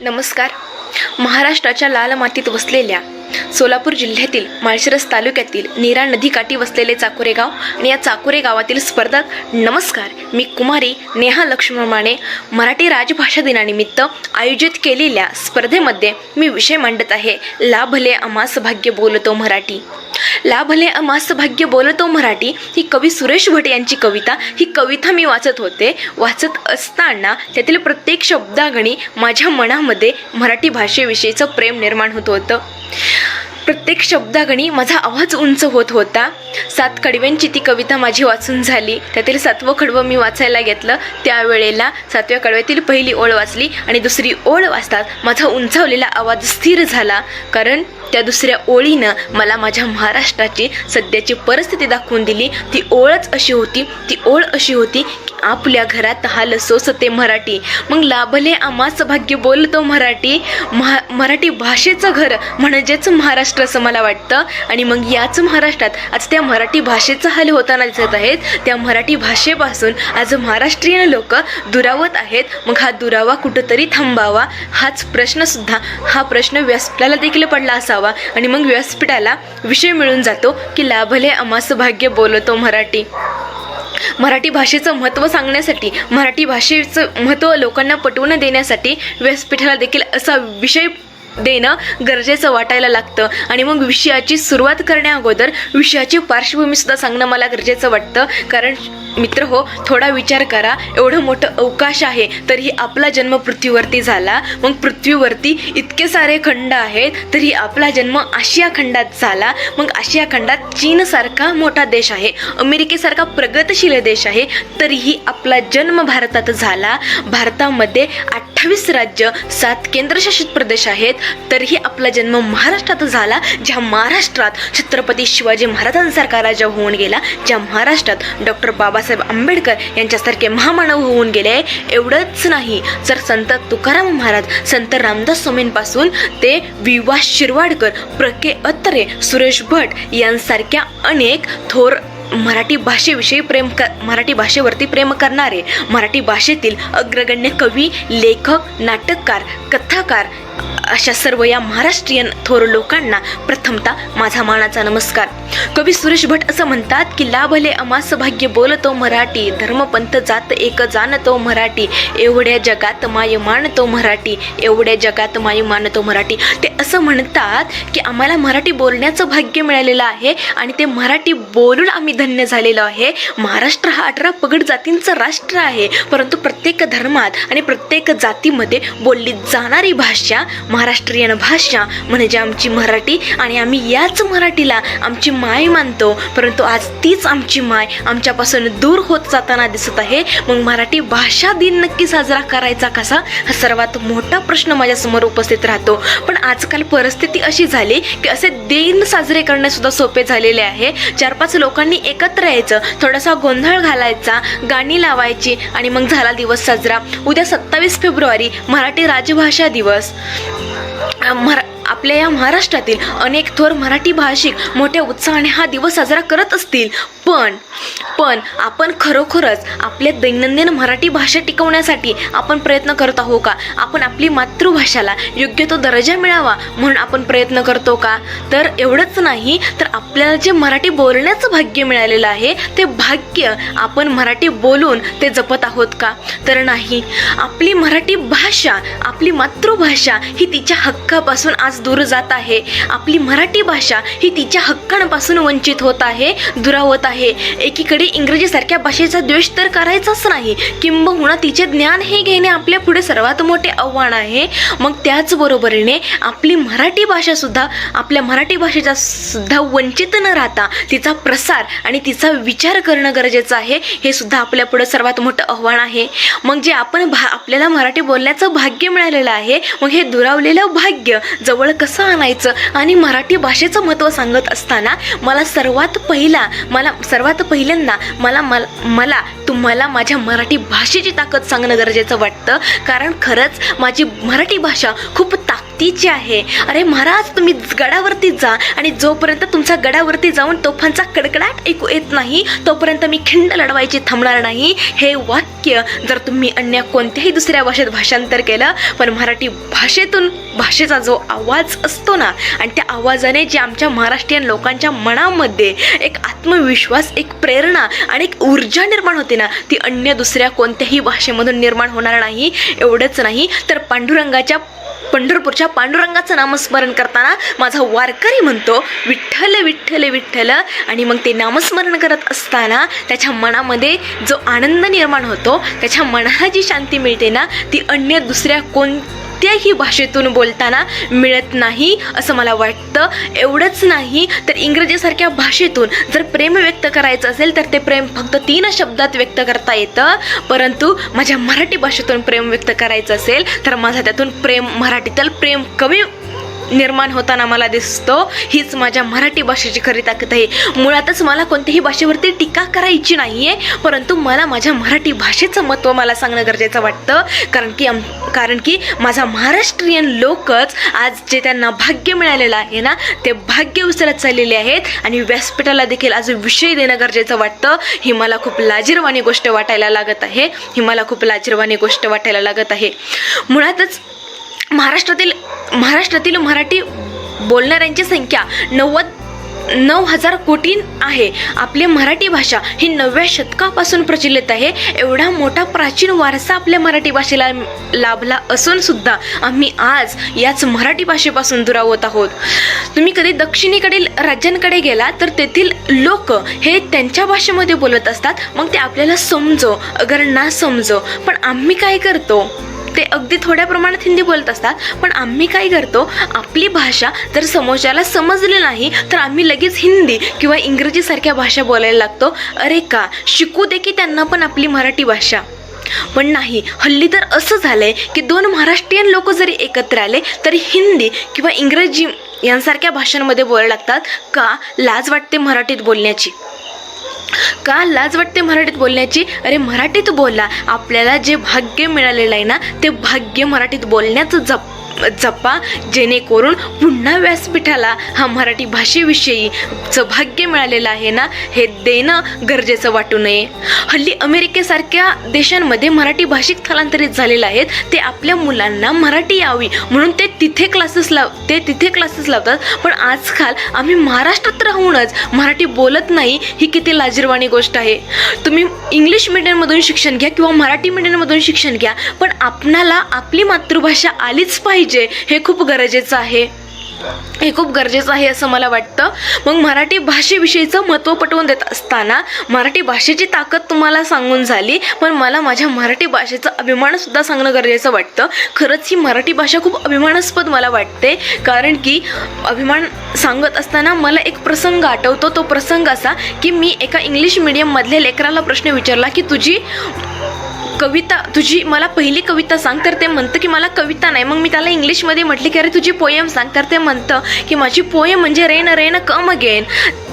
नमस्कार. महाराष्ट्राच्या लाल मातीत वसलेल्या सोलापूर जिल्ह्यातील माळशिरस तालुक्यातील नीरा नदीकाठी वसलेले चाकोरे गाव आणि या चाकोरे गावातील स्पर्धक नमस्कार मी कुमारी नेहा लक्ष्मण माने. मराठी राजभाषा दिनानिमित्त आयोजित केलेल्या स्पर्धेमध्ये मी विषय मांडत आहे. लाभले अमास भाग्य बोलतो मराठी. लाभले अमास भाग्य बोलतो मराठी ही कवी सुरेश भट यांची कविता ही कविता मी वाचत होते. वाचत असताना त्यातील प्रत्येक शब्दागणी माझ्या मनामध्ये मराठी भाषेविषयीचं प्रेम निर्माण होत होतं. प्रत्येक शब्दागणी माझा आवाज उंच होत होता. सात कडव्यांची ती कविता माझी वाचून झाली. त्यातील सातवं कडवं मी वाचायला घेतलं. त्यावेळेला सातव्या कडव्यातील पहिली ओळ वाचली आणि दुसरी ओळ वाचतात माझा उंचावलेला आवाज स्थिर झाला. कारण त्या दुसऱ्या ओळीनं मला माझ्या महाराष्ट्राची सध्याची परिस्थिती दाखवून दिली. ती ओळच अशी होती ती ओळ अशी होती की आपल्या घरात हाल सोसते मराठी. मग लाभले आमास भाग्य बोलतो मराठी. महा मराठी भाषेचं घर म्हणजेच महाराष्ट्र असं मला वाटतं. आणि मग याच महाराष्ट्रात आज त्या मराठी भाषेचा हाल होताना दिसत आहेत. त्या मराठी भाषेपासून आज महाराष्ट्रीयन लोक दुरावत आहेत. मग हा दुरावा कुठंतरी थांबावा हाच प्रश्नसुद्धा हा प्रश्न व्यासपल्याला देखील पडला असावा. आणि मग व्यासपीठाला विषय मिळून जातो की लाभले अमास भाग्य बोलतो मराठी. मराठी भाषेचं महत्त्व सांगण्यासाठी मराठी भाषेचं महत्त्व लोकांना पटवून देण्यासाठी व्यासपीठाला देखील असा विषय देणं गरजेचं वाटायला लागतं. आणि मग विषयाची सुरुवात करण्या अगोदर विषयाची पार्श्वभूमीसुद्धा सांगणं मला गरजेचं वाटतं. कारण मित्र हो थोडा विचार करा. एवढं मोठं अवकाश आहे तरीही आपला जन्म पृथ्वीवरती झाला. मग पृथ्वीवरती इतके सारे खंड आहेत तरी आपला जन्म आशिया खंडात झाला. मग आशिया खंडात चीनसारखा मोठा देश आहे. अमेरिकेसारखा प्रगतशील देश आहे तरीही आपला जन्म भारतात झाला. भारतामध्ये अठ्ठावीस राज्य सात केंद्रशासित प्रदेश आहेत. तरीही आपला जन्म महाराष्ट्रात झाला ज्या महाराष्ट्रात छत्रपती शिवाजी महाराजांसारखा राजा होऊन गेला ज्या महाराष्ट्रात डॉक्टर बाबासाहेब आंबेडकर यांच्यासारखे महामानव होऊन गेले एवढंच नाही जर संत तुकाराम महाराज संत रामदास स्वामींपासून ते विवा शिरवाडकर प्र के अत्तरे सुरेश भट यांसारख्या अनेक थोर मराठी भाषेविषयी प्रेम क मराठी भाषेवरती प्रेम करणारे मराठी भाषेतील अग्रगण्य कवी लेखक नाटककार कथाकार अशा सर्व या महाराष्ट्रीयन थोर लोकांना प्रथमतः माझा मानाचा नमस्कार. कवी सुरेश भट असं म्हणतात की लाभले अमास भाग्य बोलतो मराठी धर्मपंथ जात एक जाणतो मराठी एवढ्या जगात माय मानतो मराठी एवढ्या जगात माय मानतो मराठी. ते असं म्हणतात की आम्हाला मराठी बोलण्याचं भाग्य मिळालेलं आहे आणि ते मराठी बोलून आम्ही धन्य झालेलो आहे. महाराष्ट्र हा अठरा पगड जातींचं राष्ट्र आहे परंतु प्रत्येक धर्मात आणि प्रत्येक जातीमध्ये बोलली जाणारी भाषा महाराष्ट्रीयन भाषा म्हणजे आमची मराठी. आणि आम्ही याच मराठीला आमची माय मानतो. परंतु आज तीच आमची माय आमच्यापासून दूर होत जाताना दिसत आहे. मग मराठी भाषा दिन नक्की साजरा करायचा कसा? हा सर्वात मोठा प्रश्न माझ्यासमोर उपस्थित राहतो. पण आजकाल परिस्थिती अशी झाली की असे दिन साजरे करणेसुद्धा सोपे झालेले आहे. चार पाच लोकांनी एकत्र यायचं थोडासा गोंधळ घालायचा गाणी लावायची आणि मग झाला दिवस साजरा. उद्या सत्तावीस फेब्रुवारी मराठी राजभाषा दिवस. kamar आपल्या या महाराष्ट्रातील अनेक थोर मराठी भाषिक मोठ्या उत्साहाने हा दिवस साजरा करत असतील. पण पण आपण खरोखरच आपल्या दैनंदिन मराठी भाषा टिकवण्यासाठी आपण प्रयत्न करत आहो का? आपण आपली मातृभाषाला योग्य तो दर्जा मिळावा म्हणून आपण प्रयत्न करतो का? तर एवढंच नाही तर आपल्याला जे मराठी बोलण्याचं भाग्य मिळालेलं आहे ते भाग्य आपण मराठी बोलून ते जपत आहोत का? तर नाही. आपली मराठी भाषा आपली मातृभाषा ही तिच्या हक्कापासून आज दूर जात आहे. आपली मराठी भाषा ही तिच्या हक्कांपासून वंचित होत आहे दुरावत आहे. एकीकडे इंग्रजीसारख्या भाषेचा द्वेष तर करायचाच नाही. किंबहुना तिचे ज्ञान हे घेणे आपल्या पुढे सर्वात मोठे आव्हान आहे. मग त्याचबरोबरीने आपली मराठी भाषा सुद्धा आपल्या मराठी भाषेचा सुद्धा वंचित न राहता तिचा प्रसार आणि तिचा विचार करणं गरजेचं आहे. हे सुद्धा आपल्या पुढे सर्वात मोठं आव्हान आहे. मग जे आपण भा आपल्याला मराठी बोलण्याचं भाग्य मिळालेलं आहे मग हे दुरावलेलं भाग्य जवळ जवळ कसं आणायचं आणि मराठी भाषेचं महत्त्व सांगत असताना मला सर्वात पहिला मला सर्वात पहिल्यांदा मला मला मला तुम्हाला माझ्या मराठी भाषेची ताकद सांगणं गरजेचं वाटतं. कारण खरंच माझी मराठी भाषा खूप ताकदीची आहे. अरे महाराज तुम्ही गडावरती जा आणि जोपर्यंत तुमचा गडावरती जाऊन तोफांचा कडकडाट ऐकू येत नाही तोपर्यंत मी खिंड लढवायची थांबणार नाही. हे वाक्य जर तुम्ही अन्य कोणत्याही दुसऱ्या भाषेत भाषांतर केलं पण मराठी भाषेतून भाषेचा जो आवाज असतो ना आणि त्या आवाजाने जे आमच्या महाराष्ट्रीयन लोकांच्या मनामध्ये एक आत्मविश्वास एक प्रेरणा आणि एक ऊर्जा निर्माण होते ना ती अन्य दुसऱ्या कोणत्याही भाषेमधून निर्माण होणार नाही एवढंच नाही. तर पांडुरंगाच्या पंढरपूरच्या पांडुरंगाचं नामस्मरण करताना माझा वारकरी म्हणतो विठ्ठल विठ्ठल विठ्ठल. आणि मग ते नामस्मरण करत असताना त्याच्या मनामध्ये जो आनंद निर्माण होतो त्याच्या मनाला जी शांती मिळते ना ती अन्य दुसऱ्या कोण कोणत्याही भाषेतून बोलताना मिळत नाही असं मला वाटतं. एवढंच नाही तर इंग्रजीसारख्या भाषेतून जर प्रेम व्यक्त करायचं असेल तर ते प्रेम फक्त तीन शब्दात व्यक्त करता येतं. परंतु माझ्या मराठी भाषेतून प्रेम व्यक्त करायचं असेल तर माझा त्यातून प्रेम मराठीतील प्रेम कमी निर्माण होताना मला दिसतो. हीच माझ्या मराठी भाषेची खरी ताकद आहे. मुळातच मला कोणत्याही भाषेवरती टीका करायची नाही आहे परंतु मला माझ्या मराठी भाषेचं महत्त्व मला सांगणं गरजेचं वाटतं. कारण की आम कारण की माझा महाराष्ट्रीयन लोकच आज जे त्यांना भाग्य मिळालेलं आहे ना ते भाग्य उचलत चाललेले आहेत आणि व्यासपीठाला देखील आज विषय देणं गरजेचं वाटतं. ही मला खूप लाजीरवाणी गोष्ट वाटायला लागत आहे. ही मला खूप लाजीरवाणी गोष्ट वाटायला लागत आहे. मुळातच महाराष्ट्रातील महाराष्ट्रातील मराठी बोलणाऱ्यांची संख्या नव्वद नऊ हजार कोटी आहे. आपली मराठी भाषा ही नवव्या शतकापासून प्रचलित आहे. एवढा मोठा प्राचीन वारसा आपल्या मराठी भाषेला लाभला असून सुद्धा आम्ही आज याच मराठी भाषेपासून दुरावत आहोत. तुम्ही कधी दक्षिणेकडील राज्यांकडे गेला तर तेथील लोक हे त्यांच्या भाषेमध्ये बोलत असतात. मग ते आपल्याला समजो. अगर ना समजो. पण आम्ही काय करतो? ते अगदी थोड्या प्रमाणात हिंदी बोलत असतात पण आम्ही काय करतो आपली भाषा जर समोरच्याला समजली नाही तर आम्ही लगेच हिंदी किंवा इंग्रजीसारख्या भाषा बोलायला लागतो. अरे का शिकू दे की त्यांना पण आपली मराठी भाषा. पण नाही हल्ली तर असं झालंय की दोन महाराष्ट्रीयन लोक जरी एकत्र आले तरी हिंदी किंवा इंग्रजी यांसारख्या भाषांमध्ये बोलायला लागतात. का? लाज वाटते मराठीत बोलण्याची. का लाज वाटते मराठीत बोलण्याची? अरे मराठीत बोला. आपल्याला जे भाग्य मिळालेलं आहे ना ते भाग्य मराठीत बोलण्याचं जप. जपा जेणेकरून पुन्हा व्यासपीठाला हा मराठी भाषेविषयी भाग्य मिळालेलं आहे ना हे देणं गरजेचं वाटू नये. हल्ली अमेरिकेसारख्या देशांमध्ये मराठी भाषिक स्थलांतरित झालेले आहेत. ते आपल्या मुलांना मराठी यावी म्हणून ते तिथे क्लासेस लाव ते तिथे क्लासेस लावतात. पण आजकाल आम्ही महाराष्ट्रात राहूनच मराठी बोलत नाही ही किती लाजीरवाणी गोष्ट आहे. तुम्ही इंग्लिश मिडियममधून शिक्षण घ्या किंवा मराठी मिडियममधून शिक्षण घ्या पण आपणाला आपली मातृभाषा आलीच पाहिजे. हे खूप गरजेचं आहे. हे खूप गरजेचं आहे असं मला वाटतं. मग मराठी भाषेविषयीचं महत्त्व पटवून देत असताना मराठी भाषेची ताकद तुम्हाला सांगून झाली. पण मला माझ्या मराठी भाषेचा अभिमानसुद्धा सांगणं गरजेचं वाटतं. खरंच ही मराठी भाषा खूप अभिमानास्पद मला वाटते. कारण की अभिमान सांगत असताना मला एक प्रसंग आठवतो. तो प्रसंग असा की मी एका इंग्लिश मिडियममधल्या लेकराला प्रश्न विचारला की तुझी कविता तुझी मला पहिली कविता सांग तर ते म्हणतं की मला कविता नाही. मग मी त्याला इंग्लिशमध्ये म्हटले की अरे तुझी पोयम सांग. तर ते म्हणतं की माझी पोयम म्हणजे रेन रेन कम अगेन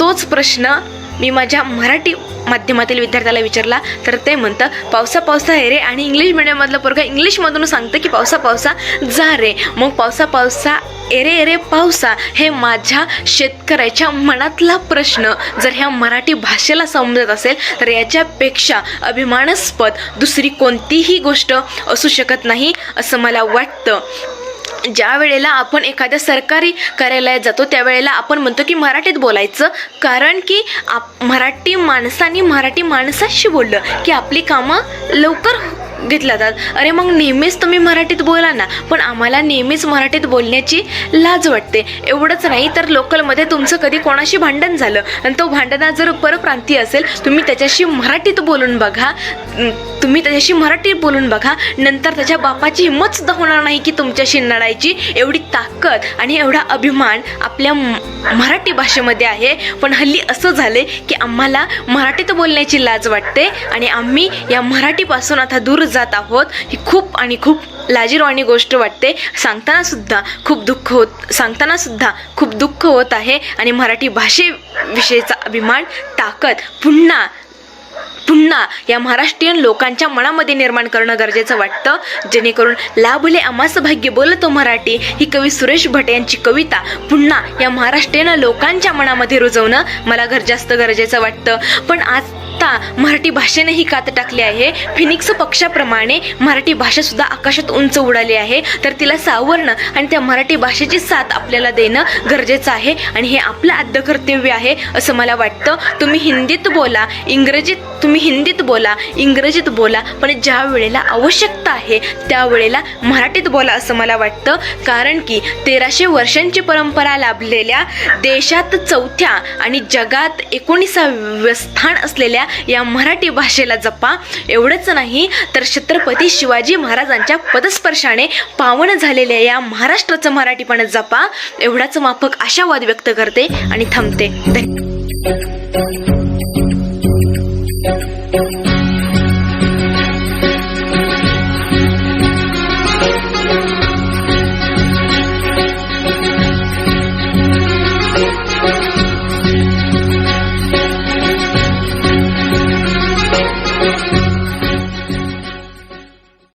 तोच प्रश्न मी माझ्या मराठी माध्यमातील विद्यार्थ्याला विचारला तर ते म्हणतं पावसा पावसा हे रे. आणि इंग्लिश मिडियममधलं पोरगा इंग्लिशमधून सांगतं की पावसा पावसा जा रे. मग पावसा पावसा एरे एरे पावसा. हे माझ्या शेतकऱ्याच्या मनातला प्रश्न. जर ह्या मराठी भाषेला समजत असेल तर याच्यापेक्षा अभिमानास्पद दुसरी कोणतीही गोष्ट असू शकत नाही असं मला वाटतं. ज्या वेळेला आपण एखाद्या सरकारी कार्यालयात जातो त्यावेळेला आपण म्हणतो की मराठीत बोलायचं. कारण की आप मराठी माणसाने मराठी माणसाशी बोललं की आपली कामं लवकर घेतल्या जातात अरे मग नेहमीच तुम्ही मराठीत बोला ना पण आम्हाला नेहमीच मराठीत बोलण्याची लाज वाटते. एवढंच नाही तर लोकलमध्ये तुमचं कधी कोणाशी भांडण झालं? आणि तो भांडणा जर परप्रांतीय असेल तुम्ही त्याच्याशी मराठीत बोलून बघा. तुम्ही त्याच्याशी मराठीत बोलून बघा. नंतर त्याच्या बापाची हिंमत सुद्धा होणार नाही की तुमच्याशी लढायची एवढी ताकद आणि एवढा अभिमान आपल्या मराठी भाषेमध्ये आहे. पण हल्ली असं झाले की आम्हाला मराठीत बोलण्याची लाज वाटते आणि आम्ही या मराठीपासून आता दूर जात आहोत ही खूप आणि खूप लाजीरवाणी गोष्ट वाटते. सांगतानासुद्धा खूप दुःख होत सांगतानासुद्धा खूप दुःख होत आहे आणि मराठी भाषेविषयीचा अभिमान ताकद पुन्हा पुन्हा या महाराष्ट्रीयन लोकांच्या मनामध्ये निर्माण करणं गरजेचं वाटतं. जेणेकरून लाभले आमास भाग्य बोलतो मराठी ही कवी सुरेश भट यांची कविता पुन्हा या महाराष्ट्रीयन लोकांच्या मनामध्ये रुजवणं मला घर जास्त गरजेचं वाटतं. पण आज आता मराठी भाषेनेही कात टाकली आहे. फिनिक्स पक्षाप्रमाणे मराठी भाषा सुद्धा आकाशात उंच उडाली आहे. तर तिला सावरणं आणि त्या मराठी भाषेची साथ आपल्याला देणं गरजेचं आहे आणि हे आपलं आद्य कर्तव्य आहे असं मला वाटतं. तुम्ही हिंदीत बोला इंग्रजीत तुम्ही हिंदीत बोला इंग्रजीत बोला पण ज्या वेळेला आवश्यकता आहे त्यावेळेला मराठीत बोला असं मला वाटतं. कारण की तेराशे वर्षांची परंपरा लाभलेल्या देशात चौथ्या आणि जगात एकोणीसाव्या स्थान असलेल्या या मराठी भाषेला जपा. एवढंच नाही तर छत्रपती शिवाजी महाराजांच्या पदस्पर्शाने पावन झालेल्या या महाराष्ट्राचं मराठीपण जपा. एवढाच माफक आशावाद व्यक्त करते आणि थांबते. धन्यवाद